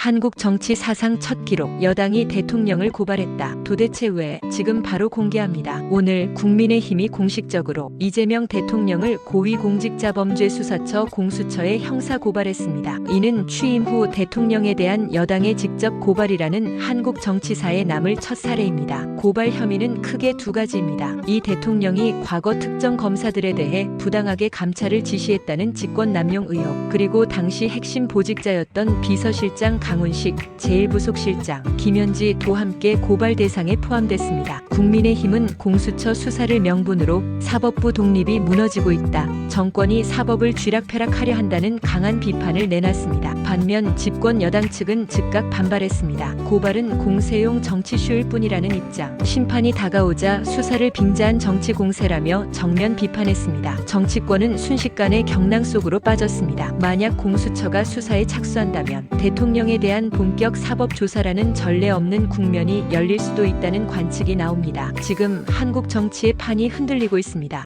한국 정치 사상 첫 기록 여당이 대통령을 고발했다. 도대체 왜? 지금 바로 공개합니다. 오늘 국민의힘이 공식적으로 이재명 대통령을 고위공직자범죄수사처 공수처에 형사 고발했습니다. 이는 취임 후 대통령에 대한 여당의 직접 고발이라는 한국 정치사에 남을 첫 사례입니다. 고발 혐의는 크게 두 가지입니다. 이 대통령이 과거 특정 검사들에 대해 부당하게 감찰을 지시했다는 직권 남용 의혹, 그리고 당시 핵심 보직자였던 비서실장 강훈식, 제1부속실장, 김현지도 함께 고발 대상에 포함됐습니다. 국민의힘은 공수처 수사를 명분으로 사법부 독립이 무너지고 있다. 정권이 사법을 쥐락펴락하려 한다는 강한 비판을 내놨습니다. 반면 집권 여당 측은 즉각 반발했습니다. 고발은 공세용 정치쇼일 뿐이라는 입장. 심판이 다가오자 수사를 빙자한 정치 공세라며 정면 비판했습니다. 정치권은 순식간에 경랑 속으로 빠졌습니다. 만약 공수처가 수사에 착수한다면 대통령에 대한 본격 사법 조사라는 전례 없는 국면이 열릴 수도 있다는 관측이 나옵 니다. 지금 한국 정치의 판이 흔들리고 있습니다.